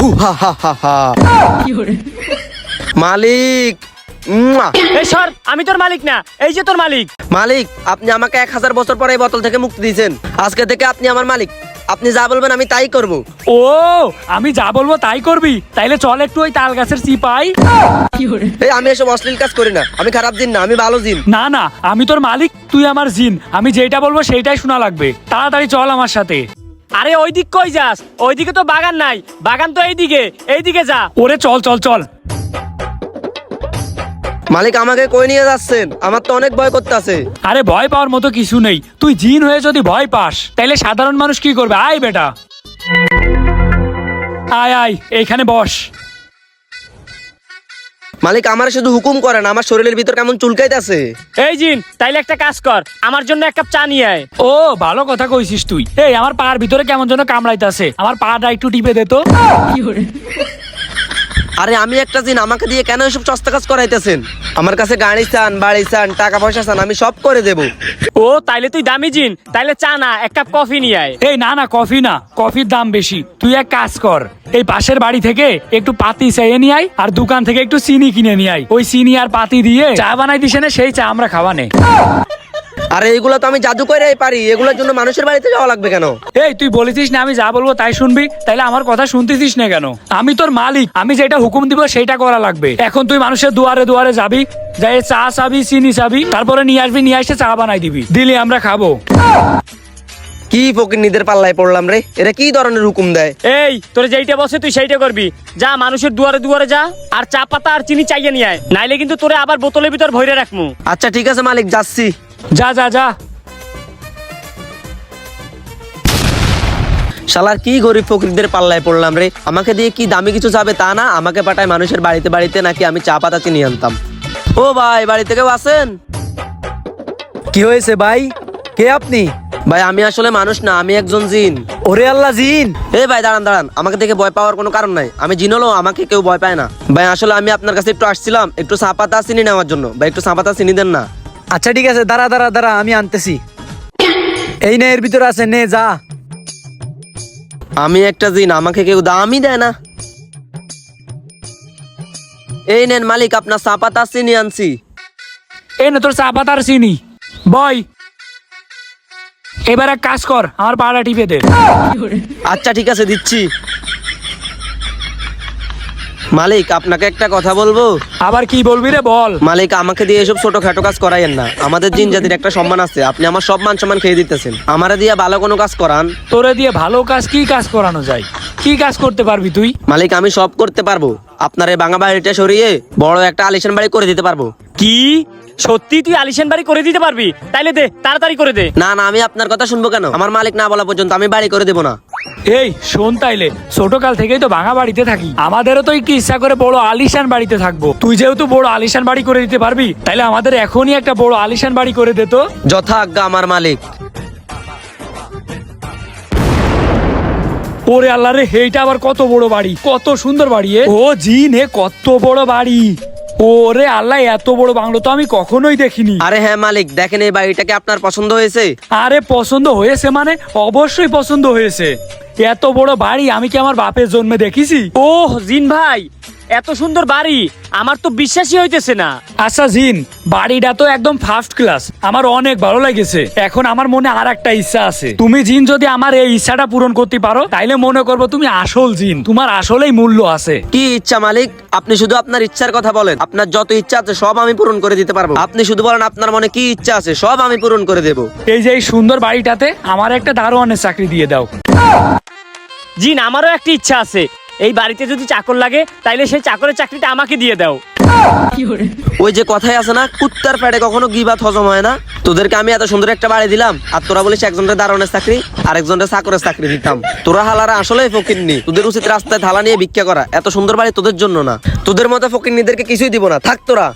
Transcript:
হু হা হা হা হা। মালিক এই সর আমি তোর মালিক না এই যে তোর মালিক। মালিক আপনি আমাকে এক হাজার বছর পরে এই বোতল থেকে মুক্তি দিয়েছেন। আজকে থেকে আপনি আমার মালিক। আপনি যা বলবেন আমি তাই করব। ও আমি যা বলব তাই করবি। তাইলে চল একটু ওই তাল গাছের চিপাই এই আমি এসব অশ্লীল কাজ করি না। আমি খারাপ দিন না আমি ভালো দিন না না আমি তোর মালিক তুই আমার জিন। আমি যেটা বলব সেইটাই শোনা লাগবে। তাড়াতাড়ি চল আমার সাথে। আরে ওই দিক কই যাস? ওইদিকে তো বাগান নাই। বাগান তো এইদিকে। এইদিকে যা। ওরে চল চল চল। মালিক আমাকে কই নিয়ে যাচ্ছেন? আমার তো অনেক ভয় করতে আছে আরে ভয় পাওয়ার মতো কিছু নেই। তুই জিন হয়ে যদি ভয় পাস তাহলে সাধারণ মানুষ কি করবে? আয় বেটা। আয় আয় এখানে বস। মালিক আমার শুধু হুকুম করেন আমার শরীরের ভিতর কেমন চুলকাইতেছে। এই জিন তাইলে একটা কাজ কর আমার জন্য এক কাপ চা নিয়ে আয়। ও ভালো কথা কইছিস তুই। এই আমার পার ভিতরে কেমন যেন কামড়াইতাছে। আমার পাটা একটু টিপে দে তো। আরে আমি একটা দিন আমাকে দিয়ে কেন এসব সস্তা কাজ করাইতেছেন? আমার কাছে গাড়ি চান বাড়ি চান টাকা পয়সা চান আমি সব করে দেব। ও তাইলে তুই দামি জিন। তাইলে চা না এক কাপ কফি নিয়ে আয়। এই না না কফি না কফির দাম বেশি। তুই এক কাজ কর এই পাশের বাড়ি থেকে একটু পাতি চাইয়ে নিয়ে আয় আর দোকান থেকে একটু চিনি কিনে নিয়ে আয়। ওই চিনি আর পাতি দিয়ে চা বানাই দিছে না সেই চা আমরা খাওয়ানে আরে এগুলো তো আমি জাদু করে পারি এগুলোর জন্য মানুষের বাড়িতে যাওয়া লাগবে কেন? এই তুই বলেছিস না আমি যা বলব তাই শুনবি? তাইলে আমার কথা শুনতেছিস না কেন? আমি তোর মালিক আমি যেটা হুকুম দিব সেটা করা লাগবে। এখন তুই মানুষের দুয়ারে দুয়ারে যাবি যাই চা চাবি চিনি চাবি তারপরে নিয়ে আসবি নিয়ে এসে চা বানাই দিবি। দিলি আমরা খাব। কি ফকির নিদের পাল্লায় পড়লাম রে? এরা কি ধরনের হুকুম দেয়? এই তোর যেইটা বসে তুই সেইটা করবি। যা মানুষের দুয়ারে দুয়ারে যা আর চা পাতা আর চিনি চাইয়ে নিয়ে আয়। নাইলে কিন্তু তোরে আবার বোতলের ভিতর ভরে রাখমু। আচ্ছা ঠিক আছে মালিক যাচ্ছি। যা যা যা। শালার কি গরিব ফকিরদের পাল্লায় পড়লাম রে? আমাকে দিয়ে কি দামি কিছু যাবে তা না? আমাকে পাঠায় মানুষের বাড়িতে বাড়িতে নাকি আমি চা পাতা চিনি আনতাম। ও ভাই বাড়িতে কেউ আছেন? কি হয়েছে ভাই? কে আপনি? ভাই আমি আসলে মানুষ না আমি একজন জিন। ওরে আল্লাহ জিন! এই ভাই দাঁড়ান দাঁড়ান। আমাকে দেখে ভয় পাওয়ার কোনো কারণ নাই। আমি জিন হলো আমাকে কেউ ভয় পায় না। ভাই আসলে আমি আপনার কাছে একটু আসছিলাম একটু চা পাতা চিনি নেওয়ার জন্য। ভাই একটু চা পাতা চিনি দেন না। আচ্ছা ঠিক আছে দাঁড়া দাঁড়া দাঁড়া আমি আনতেছি। এই নে এর ভিতরে আছে নে যা। আমি একটা জিন আমাকে কেউ দামই দেয় না। এই নেন মালিক আপনার চা পাতা চিনি আনছি। এই না তোর চা পাতার চিনি। বয় এবার এক কাজ কর আমার পাড়া টিপে দে। আচ্ছা ঠিক আছে দিচ্ছি। মালিক আপনাকে একটা কথা বলব? আবার কি বলবি রে বল। মালিক আমাকে দিয়ে এসব ছোটখাটো কাজ করাইয়েন না। আমাদের জিন জাতির একটা সম্মান আছে। আপনি আমার সব মান সম্মান খেয়ে দিতেছেন। আমারে দিয়ে ভালো কোনো কাজ করান। তোরে দিয়ে ভালো কাজ কি কাজ করানো যায়? কি কাজ করতে পারবি তুই? মালিক আমি সব করতে পারব। আপনার এই ভাঙা বাড়িটা সরিয়ে বড় একটা আলিশান বাড়ি করে দিতে পারব। কি? সত্যি তুই আলিশান বাড়ি করে দিতে পারবি? তাইলে দে তাড়াতাড়ি করে দে। না না আমি আপনার কথা শুনব কেন? আমার মালিক না বলা পর্যন্ত আমি বাড়ি করে দেবো না। এই শোন তাইলে ছোটকাল থেকেই তো ভাঙা বাড়িতে থাকি। আমাদেরও তো একটু ইচ্ছা করে বড় আলিশান বাড়িতে থাকব। তুই যেহেতু বড় আলিশান বাড়ি করে দিতে পারবি তাইলে আমাদের এখনই একটা বড় আলিশান বাড়ি করে দে তো। যথা আজ্ঞা আমার মালিক। ওরে আল্লাহ রে এইটা আবার কত বড় বাড়ি কত সুন্দর বাড়ি এ। ও জিন হে কত বড় বাড়ি। ওরে আল্লাহ এত বড় বাংলো তো আমি কখনোই দেখিনি। আরে হ্যাঁ মালিক দেখেন এই বাড়িটাকে আপনার পছন্দ হয়েছে? আরে পছন্দ হয়েছে মানে? অবশ্যই পছন্দ হয়েছে। এত বড় বাড়ি আমি কি আমার বাপের জন্মে দেখিছি? ও জিন ভাই এত সুন্দর বাড়ি আমার তো বিশ্বাসই হইতেছে না। আচ্ছা জিন বাড়িটা তো একদম ফার্স্ট ক্লাস আমার অনেক ভালো লেগেছে। এখন আমার মনে আর একটা ইচ্ছা আছে। তুমি জিন যদি আমার এই ইচ্ছাটা পূরণ করতে পারো তাইলে মনে করব তুমি আসল জিন। তোমার আসলেই মূল্য আছে। কি ইচ্ছা মালিক? আপনি শুধু আপনার ইচ্ছার কথা বলেন। আপনার যত ইচ্ছা আছে সব আমি পূরণ করে দিতে পারব। আপনি শুধু বলেন আপনার মনে কি ইচ্ছা আছে সব আমি পূরণ করে দেব। এই যে এই সুন্দর বাড়িটাতে আমার একটা দারোয়ানের চাকরি দিয়ে দাও। জিন আমারও একটা ইচ্ছা আছে। এই বাড়িতে যদি চাকর লাগে, তাইলে সেই চাকরের চাকরিটা আমাকে দিয়ে দাও। ওই যে কথাই আছে না, কুত্তার পেটে কখনো গিবাত হজম হয় না। তোদেরকে আমি এত সুন্দর একটা বাড়ি দিলাম, আর তোরা বলিস একজনের দারণের চাকরি আর চাকরের চাকরি দিতাম। তোরা হালারা আসলে ফকিরনি তোদের উচিত রাস্তায় থালা নিয়ে ভিক্ষা করা, এত সুন্দর বাড়ি তোদের জন্য না। তোদের মতো ফকিরনিদেরকে কিছুই দিব না। থাক তোরা।